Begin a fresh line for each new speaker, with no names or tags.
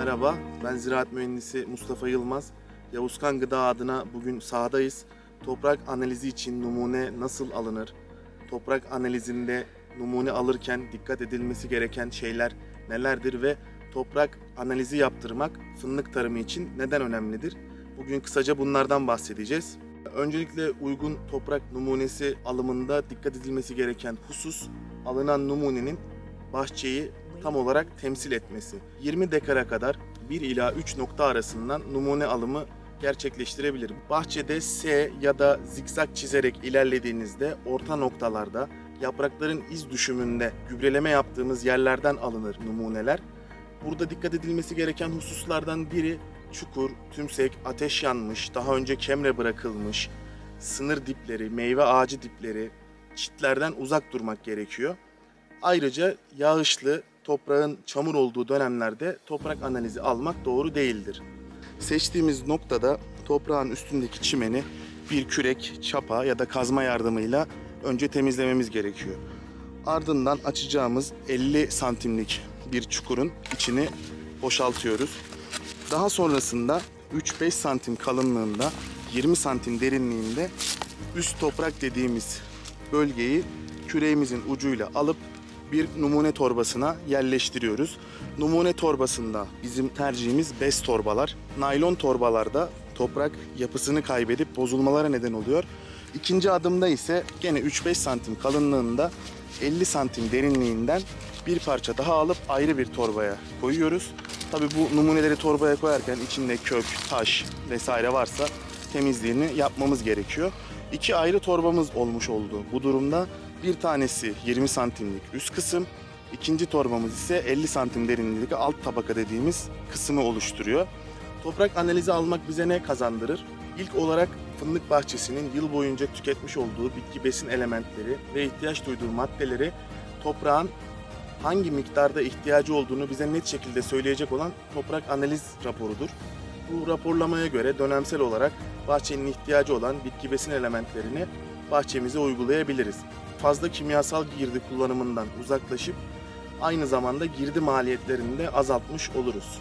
Merhaba, ben ziraat mühendisi Mustafa Yılmaz. Yavuzkan Gıda adına bugün sahadayız. Toprak analizi için numune nasıl alınır? Toprak analizinde numune alırken dikkat edilmesi gereken şeyler nelerdir ve toprak analizi yaptırmak fındık tarımı için neden önemlidir? Bugün kısaca bunlardan bahsedeceğiz. Öncelikle uygun toprak numunesi alımında dikkat edilmesi gereken husus alınan numunenin bahçeyi tam olarak temsil etmesi. 20 dekara kadar 1 ila 3 nokta arasından numune alımı gerçekleştirebilir. Bahçede S ya da zikzak çizerek ilerlediğinizde orta noktalarda yaprakların iz düşümünde gübreleme yaptığımız yerlerden alınır numuneler. Burada dikkat edilmesi gereken hususlardan biri çukur, tümsek, ateş yanmış, daha önce kemre bırakılmış, sınır dipleri, meyve ağacı dipleri, çitlerden uzak durmak gerekiyor. Ayrıca yağışlı, toprağın çamur olduğu dönemlerde toprak analizi almak doğru değildir. Seçtiğimiz noktada toprağın üstündeki çimeni bir kürek, çapa ya da kazma yardımıyla önce temizlememiz gerekiyor. Ardından açacağımız 50 santimlik bir çukurun içini boşaltıyoruz. Daha sonrasında 3-5 santim kalınlığında 20 santim derinliğinde üst toprak dediğimiz bölgeyi küreğimizin ucuyla alıp bir numune torbasına yerleştiriyoruz. Numune torbasında bizim tercihimiz bez torbalar. Naylon torbalarda toprak yapısını kaybedip bozulmalara neden oluyor. İkinci adımda ise gene 3-5 santim kalınlığında 50 santim derinliğinden bir parça daha alıp ayrı bir torbaya koyuyoruz. Tabi bu numuneleri torbaya koyarken içinde kök, taş vesaire varsa temizliğini yapmamız gerekiyor. İki ayrı torbamız olmuş oldu. Bu durumda bir tanesi 20 santimlik üst kısım, ikinci torbamız ise 50 santim derinliğindeki alt tabaka dediğimiz kısmı oluşturuyor. Toprak analizi almak bize ne kazandırır? İlk olarak fındık bahçesinin yıl boyunca tüketmiş olduğu bitki besin elementleri ve ihtiyaç duyduğu maddeleri toprağın hangi miktarda ihtiyacı olduğunu bize net şekilde söyleyecek olan toprak analiz raporudur. Bu raporlamaya göre dönemsel olarak bahçenin ihtiyacı olan bitki besin elementlerini bahçemize uygulayabiliriz. Fazla kimyasal girdi kullanımından uzaklaşıp aynı zamanda girdi maliyetlerini de azaltmış oluruz.